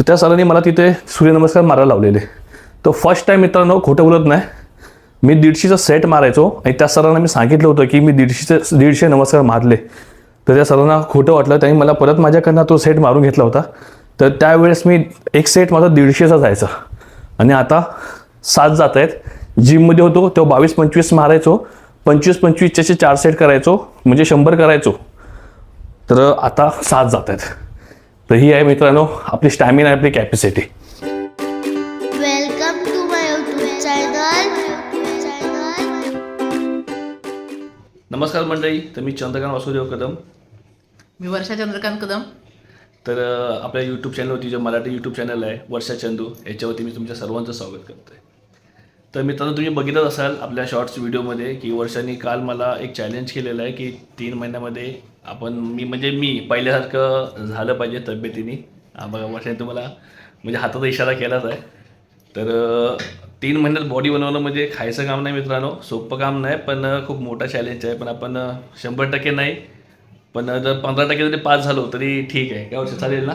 तर त्या सरांनी मला तिथे सूर्यनमस्कार मारायला लावलेले. तर फर्स्ट टाईम मित्रांनो खोटं बोलत नाही. मी दीडशेचा सेट मारायचो आणि त्या सरांना मी सांगितलं होतं की मी दीडशेचे दीडशे नमस्कार मारले. तर त्या सरांना खोटं वाटलं त्यांनी मला परत माझ्याकडनं तो सेट मारून घेतला होता. तर त्यावेळेस मी एक सेट माझा दीडशेचा जायचा. आणि आता सात जात आहेत. जिममध्ये होतो तेव्हा बावीस पंचवीस मारायचो. पंचवीस पंचवीसच्याचे चार सेट करायचो. म्हणजे शंभर करायचो. तर आता सात जात आहेत. तर ही आहे मित्रांनो आपली स्टॅमिना आपली कॅपॅसिटी. नमस्कार मंडळी तर मी चंद्रकांत वासुदेव कदम. मी वर्षा चंद्रकांत कदम. तर आपल्या यूट्यूब चॅनलवरती जे मराठी यूट्यूब चॅनल आहे वर्षा चंदू याच्यावरती मी तुमच्या सर्वांचं स्वागत करतो आहे तर मित्रांनो तुम्ही बघितच असाल आपल्या शॉर्ट्स व्हिडिओमध्ये की वर्षांनी काल मला एक चॅलेंज केलेलं आहे की तीन महिन्यामध्ये आपण मी म्हणजे मी पहिल्यासारखं झालं पाहिजे तब्येतीने. बघा वर्षाने तुम्हाला म्हणजे हाताचा इशारा केलाच आहे. तर तीन महिन्यात बॉडी बनवणं म्हणजे खायचं काम नाही मित्रांनो सोपं काम नाही पण खूप मोठा चॅलेंज आहे. पण आपण शंभर टक्के नाही पण जर पंधरा टक्के जरी पास झालो तरी ठीक आहे. काय वर्ष चालेल ना?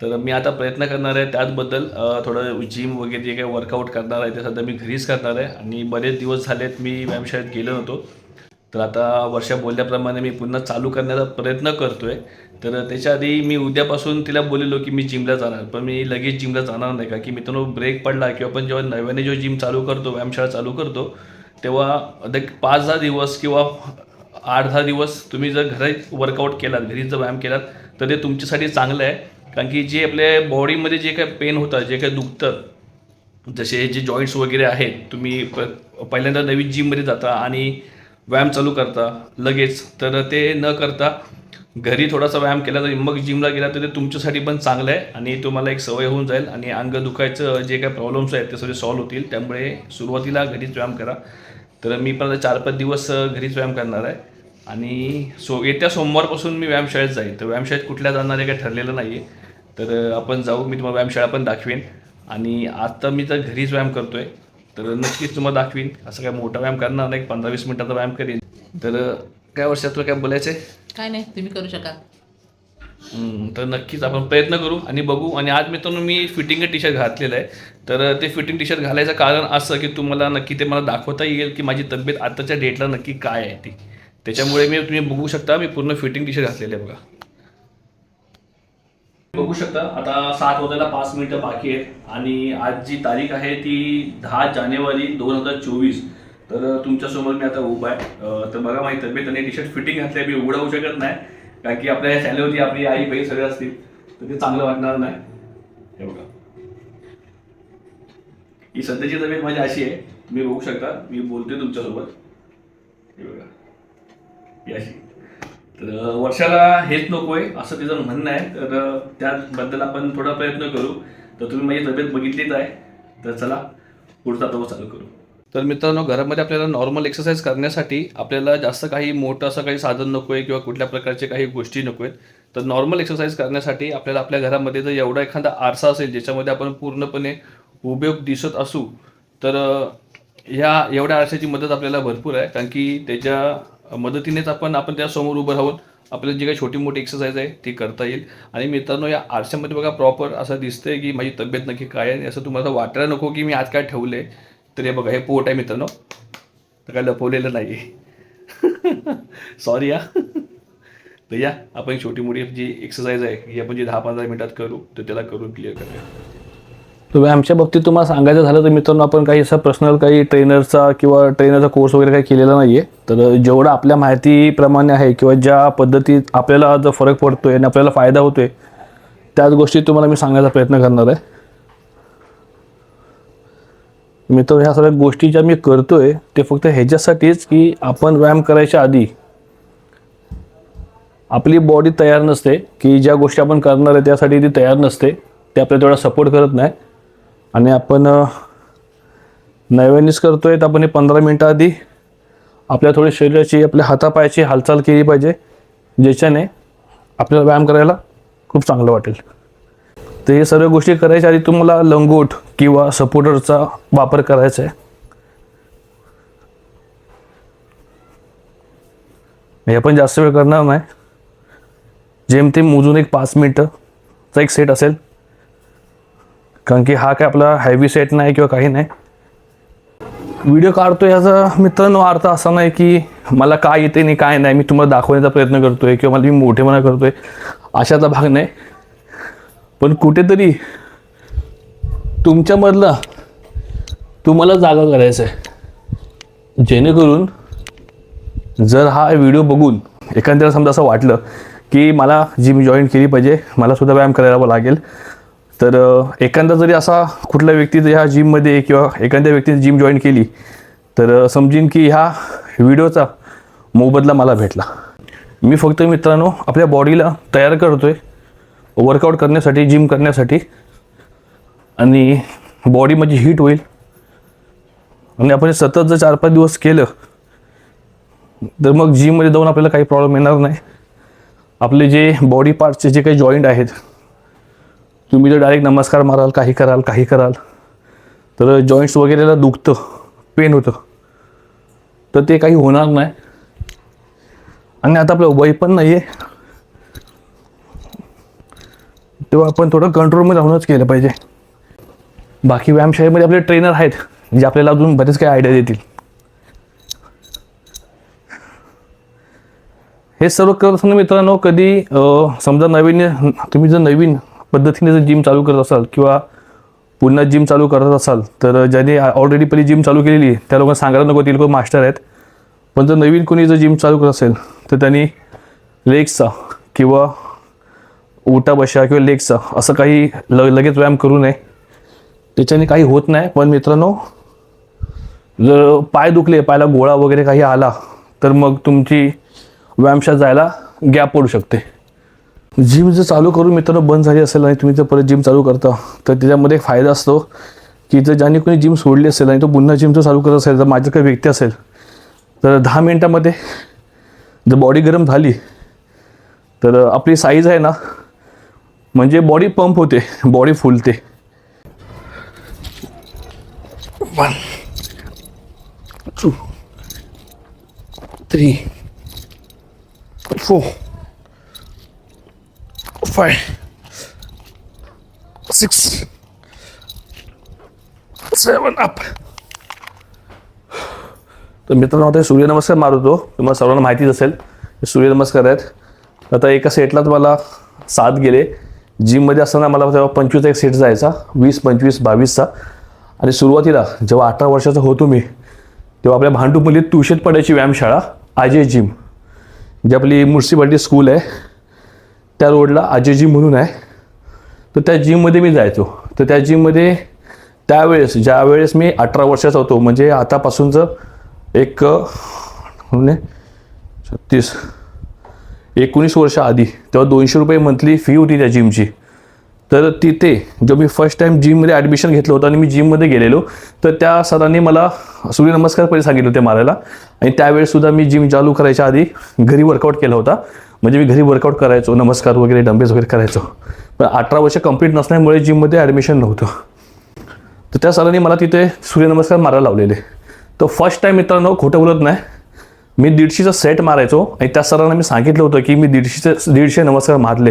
तर मी आता प्रयत्न करणार आहे त्याचबद्दल थोडं जिम वगैरे जे काही वर्कआउट करणार आहे ते सध्या मी घरीच करणार आहे. आणि बरेच दिवस झालेत मी व्यायामशाळेत गेलो नव्हतो. तर आता वर्षा बोलल्याप्रमाणे मी पुन्हा चालू करण्याचा प्रयत्न करतो आहे तर त्याच्या आधी मी उद्यापासून तिला बोललेलो की मी जिमला जाणार. पण मी लगेच जिमला जाणार नाही का? की मित्रांनो ब्रेक पडला किंवा आपण जेव्हा नव्याने जेव्हा जिम चालू करतो व्यायामशाळा चालू करतो तेव्हा एक पाच दहा दिवस किंवा आठ दहा दिवस तुम्ही जर घरीच वर्कआउट केलात घरी जर व्यायाम केलात तर ते तुमच्यासाठी चांगलं आहे. कारण की जे आपल्या बॉडीमध्ये जे काही पेन होतं जे काही दुखतं जसे जे जॉईंट्स वगैरे आहेत तुम्ही प पहिल्यांदा नवीन जिममध्ये जाता आणि व्यायाम चालू करता लगेच. तर ते न करता घरी थोडासा व्यायाम केला तर मग जिमला गेला तर ते तुमच्यासाठी पण चांगलं आहे आणि तुम्हाला एक सवय होऊन जाईल आणि अंग दुखायचं जे काही प्रॉब्लेम्स आहेत ते सगळे सॉल्व्ह होतील. त्यामुळे सुरुवातीला घरीच व्यायाम करा. तर मी पण आता चार पाच दिवस घरीच व्यायाम करणार आहे. आणि सो येत्या सोमवारपासून मी व्यायामशाळेत जाईल तर व्यायामशाळेत कुठल्या जाणार आहे काही ठरलेलं नाही आहे तर आपण जाऊ. मी तुम्हाला व्यायामशाळा पण दाखवेन. आणि आत्ता मी तर घरीच व्यायाम करतो आहे तर नक्कीच तुम्हाला दाखवीन. असं काय मोठा व्यायाम करणार नाही पंधरा वीस मिनिटाचा व्यायाम करेन. तर काय वर्षात तुला काय बोलायचं आहे काय नाही तुम्ही करू हम्म, तर नक्कीच आपण प्रयत्न करू आणि बघू. आणि आज मित्रांनो मी फिटिंग टी शर्ट घातलेलं आहे. तर ते फिटिंग टी शर्ट घालायचं कारण असं की तुम्हाला नक्की ते मला दाखवता येईल की माझी तब्येत आताच्या डेटला नक्की काय आहे ती. त्याच्यामुळे मी तुम्ही बघू शकता मी पूर्ण फिटिंग टी शर्ट घातलेलं आहे बघा. बघू शकता. आता सात वाजायला पाच मिनिटं बाकी आहेत आणि आज जी तारीख आहे ती दहा जानेवारी दोन हजार चोवीस. तर तुमच्यासमोर मी आता उभा आहे. तर बघा माहिती तब्येत आणि टी शर्ट फिटिंग घातली मी उघडा होऊ शकत नाही. कारण की आपल्या चॅनलवरती आपली आई बहीण सगळे असतील. तर ते चांगलं वाटणार नाही. हे बघा. ही सध्याची तब्येत माझी अशी आहे. तुम्ही बघू शकता. मी बोलते तुमच्यासोबत. हे बघा. ही अशी. तर वर्षाला हेच नकोय असं तिचं म्हणणं आहे. तर त्याबद्दल आपण थोडा प्रयत्न करू. तर तुम्ही माझी तब्येत बघितलीच आहे. तर चला पुढचा तो चालू करू. तर मित्रांनो घरामध्ये आपल्याला नॉर्मल एक्सरसाइज करण्यासाठी आपल्याला जास्त काही मोठं असं काही साधन नको आहे किंवा कुठल्या प्रकारचे काही गोष्टी नको आहेत तर नॉर्मल एक्सरसाइज करण्यासाठी आपल्याला आपल्या घरामध्ये जर एवढा एखादा आरसा असेल ज्याच्यामध्ये आपण पूर्णपणे उभे दिसत असू तर ह्या एवढ्या आरशाची मदत आपल्याला भरपूर आहे. कारण की त्याच्या मदतीनेच आपण आपण त्यासमोर उभं राहून आपल्याला जी काही छोटी मोठी एक्सरसाइज आहे ती करता येईल. आणि मित्रांनो या आरशामध्ये बघा प्रॉपर असं दिसतंय की माझी तब्येत नक्की काय आहे. असं तुम्हाला वाटायला नको की मी आज काय ठेवले तर हे बघा हे पोट आहे मित्रांनो. तर काय लपवलेलं नाही. आहे सॉरी या तर या आपण छोटी मोठी जी एक्सरसाइज आहे ही आपण जी दहा पंधरा मिनटात करू तर त्याला करून क्लिअर करूया. तर व्यायामच्या बाबतीत तुम्हाला सांगायचं झालं तर मित्रांनो आपण काही असं पर्सनल काही ट्रेनरचा किंवा ट्रेनरचा कोर्स वगैरे काही केलेला नाही आहे तर जेवढं आपल्या माहितीप्रमाणे आहे किंवा ज्या पद्धतीत आपल्याला जर फरक पडतोय आणि आपल्याला फायदा होतोय त्याच गोष्टी तुम्हाला मी सांगायचा प्रयत्न करणार आहे. मित्र ह्या सगळ्या गोष्टी ज्या मी करतोय ते फक्त ह्याच्यासाठीच की आपण व्यायाम करायच्या आधी आपली बॉडी तयार नसते की ज्या गोष्टी आपण करणार आहे त्यासाठी ती तयार नसते ते आपल्याला तेवढा सपोर्ट करत नाही. आणि आपण अ, नव्यानेच करतोय तर आपण हे पंधरा मिनटं आधी आपल्या थोडी शरीराची आपल्या हातापायाची हालचाल केली पाहिजे ज्याच्याने आपल्याला व्यायाम करायला खूप चांगलं वाटेल. तर हे सर्व गोष्टी करायच्या आधी तुम्हाला लंगोट किंवा सपोर्टरचा वापर करायचा आहे. हे आपण जास्त वेळ करणार नाही. जेमतेम मोजून एक पाच मिनटंचा एक सेट असेल. कारण की हा काय आपला हॅवी सेट नाही किंवा काही नाही. व्हिडिओ काढतो याचा मित्रांनो अर्थ असा नाही की मला काय येते नाही काय नाही मी तुम्हाला दाखवण्याचा प्रयत्न करतोय किंवा मला मी मोठेपणा करतोय अशाचा भाग नाही. पण कुठेतरी तुमच्यामधला तुम्हाला जागा करायचं आहे. जेणेकरून जर हा व्हिडिओ बघून एखाद्याला समजा असं वाटलं की मला जिम जॉईन केली पाहिजे मला सुद्धा व्यायाम करायला लागेल तर एखादा जरी असा कुठल्या व्यक्ती ह्या जिममध्ये किंवा एखाद्या व्यक्तीने जिम जॉईन केली तर समजीन की ह्या व्हिडिओचा मोबदला मला भेटला. मी फक्त मित्रांनो आपल्या बॉडीला तयार करतोय वर्कआउट करण्यासाठी जिम करण्यासाठी. आणि बॉडी माझी हीट होईल. आणि आपण सतत जर चार पाच दिवस केलं तर मग जिममध्ये जाऊन आपल्याला काही प्रॉब्लेम येणार नाही. आपले जे बॉडी पार्टचे जे काही जॉईंट आहेत तुम्ही जर डायरेक्ट नमस्कार माराल काही कराल काही कराल तर जॉईंट्स वगैरेला दुखतं पेन होतं. तर ते काही होणार नाही. आणि आता आपलं वय पण नाही आहे तेव्हा आपण थोडं कंट्रोलमध्ये राहूनच केलं पाहिजे. बाकी व्यायामशाळेमध्ये आपले ट्रेनर आहेत जे आपल्याला अजून बरेच काही आयडिया देतील. हे सर्व करत असताना मित्रांनो कधी समजा नवीन तुम्ही जर नवीन पद्धतीने जर जिम चालू करत असाल किंवा पुन्हा जिम चालू करत असाल तर ज्याने ऑलरेडी पहिली जिम चालू केलेली आहे त्या लोकांना सांगायला नको ते लोक मास्टर आहेत. पण जर नवीन कोणी जर जिम चालू करत असेल तर त्यांनी लेग्सचा किंवा उठा बशा किंवा लेग्सचा असं काही ल लगेच व्यायाम करू नये. त्याच्याने काही होत नाही. पण मित्रांनो जर पाय दुखले पायाला गोळा वगैरे काही आला तर मग तुमची व्यायामशाळा जायला गॅप पडू शकते. जिम जर चालू करून मित्रांनो बंद झाली असेल आणि तुम्ही जर परत जिम चालू करता तर त्याच्यामध्ये एक फायदा असतो की जर ज्याने कोणी जिम सोडली असेल आणि तो पुन्हा जिम जर चालू करत असेल जर माझं काही व्यक्ती असेल तर दहा मिनटामध्ये जर बॉडी गरम झाली तर आपली साईज आहे ना म्हणजे बॉडी पंप होते body फुलते. One two three four five six seven up तर मित्रांनो आता सूर्यनमस्कार मारतो तुम्हाला सर्वांना माहितीच असेल सूर्यनमस्कार आहेत. आता एका सेटला मला सात गेले. जिममध्ये असताना मला तेव्हा पंचवीस एक सेट जायचा वीस पंचवीस बावीसचा. आणि सुरुवातीला जेव्हा अठरा वर्षाचा होतो मी तेव्हा आपल्या भांडूपमध्ये तुळशीत पडायची व्यायामशाळा अजय जिम जी आपली म्युन्सिपाल्टी स्कूल आहे. त्या रोडला अजय जिम म्हणून आहे. तर त्या जिममध्ये मी जायचो. तर त्या जिममध्ये त्यावेळेस ज्यावेळेस मी अठरा वर्षाचा होतो म्हणजे आतापासूनचं एक म्हणजे छत्तीस एकोणीस वर्ष आधी तेव्हा दोनशे रुपये मंथली फी होती त्या जिमची तर तिथे जो मी फर्स्ट टाईम जिममध्ये ॲडमिशन घेतलं होतं आणि मी जिममध्ये गेलेलो तर त्या सरांनी मला सूर्यनमस्कार पहिले सांगितले होते मारायला. आणि त्यावेळेससुद्धा मी जिम चालू करायच्या आधी घरी वर्कआउट केला होता. म्हणजे मी घरी वर्कआउट करायचो नमस्कार वगैरे डंबेज वगैरे करायचो. पण अठरा वर्ष कंप्लीट नसल्यामुळे जिममध्ये ॲडमिशन नव्हतं. तर त्या सरांनी मला तिथे सूर्यनमस्कार मारायला लावलेले. तर फर्स्ट टाईम मित्रांनो खोटं बोलत नाही. मी दीडशेचा सेट मारायचो आणि त्या सरांना मी सांगितलं होतं की मी दीडशेचे दीडशे नमस्कार मारले.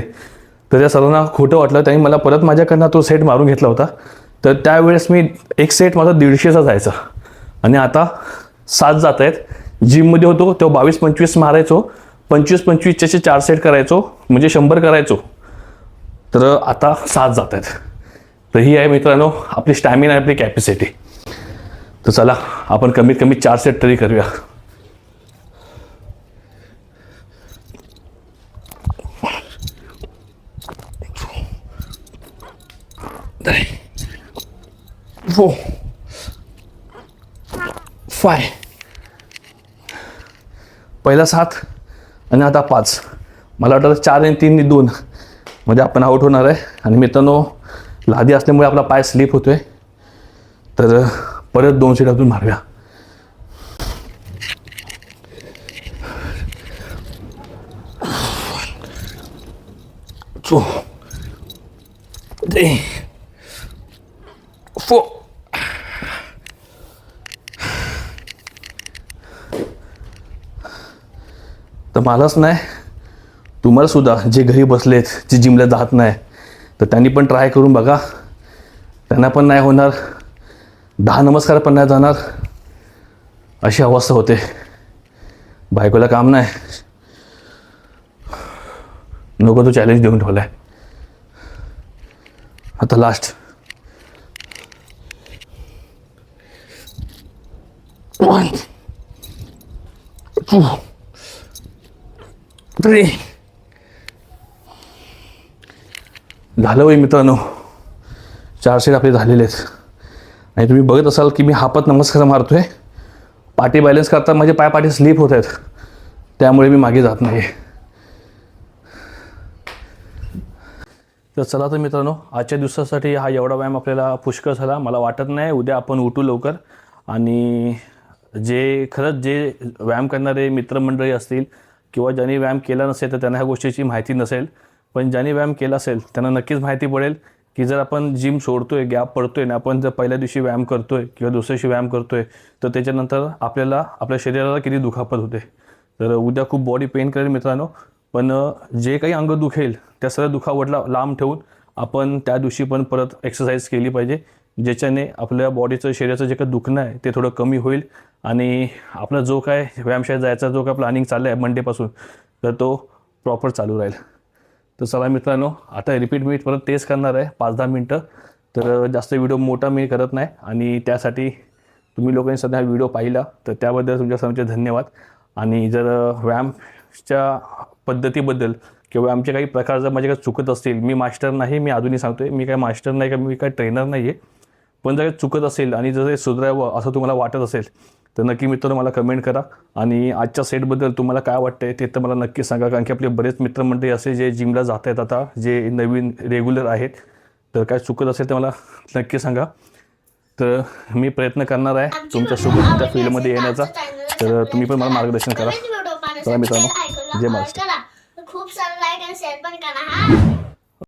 तर त्या सरांना खोटं वाटलं. त्यांनी मला परत माझ्याकडनं तो सेट मारून घेतला होता. तर त्यावेळेस मी एक सेट माझा दीडशेचा जायचा. आणि आता सात जात आहेत. जिममध्ये होतो तेव्हा बावीस पंचवीस मारायचो. पंचवीस पंचवीसचे चार सेट करायचो म्हणजे शंभर करायचो. तर आता सात जात आहेत. तर ही आहे मित्रांनो आपली स्टॅमिना आपली कॅपॅसिटी तर चला आपण कमीत कमी चार सेट तरी करूया. Four, फाय पहिला सात. आणि आता पाच. मला वाटतं चार आणि तीन आणि दोन. मध्ये आपण आउट होणार आहे. आणि मित्रांनो लादी असल्यामुळे आपला पाय स्लिप होतो आहे तर परत दोन सीट अजून मारूया चो. three, फो. मलाच नाही. तुम्हाला सुद्धा जे घरी बसलेत जे जिमला जात नाही तर त्यांनी पण ट्राय करून बघा. त्यांना पण नाही होणार. दहा नमस्कार पण नाही जाणार. अशी अवस्था होते. बायकोला काम नाही. नको तो चॅलेंज देऊन ठेवलाय. आता लास्ट वन टू झालं होई मित्रांनो. चार सेट आपले झालेले आहेत आणि तुम्ही बघत असाल की मी हापत नमस्कार मारतोय. पाठी बॅलन्स करता माझे पाय पाठी स्लिप होत आहेत. त्यामुळे मी मागे जात नाही तर चला तर मित्रांनो आजच्या दिवसासाठी हा एवढा व्यायाम आपल्याला पुष्कळ झाला. मला वाटत नाही उद्या आपण उठू लवकर. आणि जे खरंच जे व्यायाम करणारे मित्रमंडळी असतील किंवा ज्यांनी व्यायाम केला नसेल तर त्यांना ह्या गोष्टीची माहिती नसेल. पण ज्यांनी व्यायाम केला असेल त्यांना नक्कीच माहिती पडेल की जर आपण जिम सोडतोय गॅप पडतोय ना आपण जर पहिल्या दिवशी व्यायाम करतोय किंवा दुसऱ्या दिवशी व्यायाम करतोय तर त्याच्यानंतर आपल्याला आपल्या शरीराला किती दुखापत होते. तर उद्या खूप बॉडी पेन करेल मित्रांनो पण जे काही अंग दुखेल त्या सगळ्या दुखावटला लांब ठेवून आपण त्या दिवशी पण परत एक्सरसाइज केली पाहिजे. ज्याच्याने आपल्या बॉडीचं शरीराचं जे काही दुखणं आहे ते थोडं कमी होईल. आणि आपला जो काय व्यायामशाळेत जायचा जो काय प्लॅनिंग चाललं आहे मंडेपासून तर तो प्रॉपर चालू राहील. तर चला मित्रांनो आता रिपीट मी परत तेच करणार आहे पाच दहा मिनटं. तर जास्त व्हिडिओ मोठा मी करत नाही. आणि त्यासाठी तुम्ही लोकांनी सध्या हा व्हिडिओ पाहिला तर त्याबद्दल तुमच्या सर्वांचे धन्यवाद. आणि जर व्यायामच्या पद्धतीबद्दल किंवा आमचे काही प्रकार जर माझे काही चुकत असतील मी मास्टर नाही मी अजूनही सांगतोय मी काय मास्टर नाही का मी काय ट्रेनर नाही आहे पण जर चुकत असेल आणि जर ते सुधारावं असं तुम्हाला वाटत असेल तर नक्की मित्रांनो मला कमेंट करा. आणि आजच्या सेटबद्दल तुम्हाला काय वाटतंय ते तर मला नक्की सांगा कारण की आपले बरेच मित्रमंडळी असे जे जिमला जात आहेत आता जे नवीन रेग्युलर आहेत तर काय चुकत असेल तर मला नक्की सांगा. तर मी प्रयत्न करणार आहे तुमच्यासोबत त्या फील्डमध्ये येण्याचा. तर तुम्ही पण मला मार्गदर्शन करा. चला मित्रांनो जय महाराष्ट्र. खूप सारं लाईक आणि शेअर पण करा हा.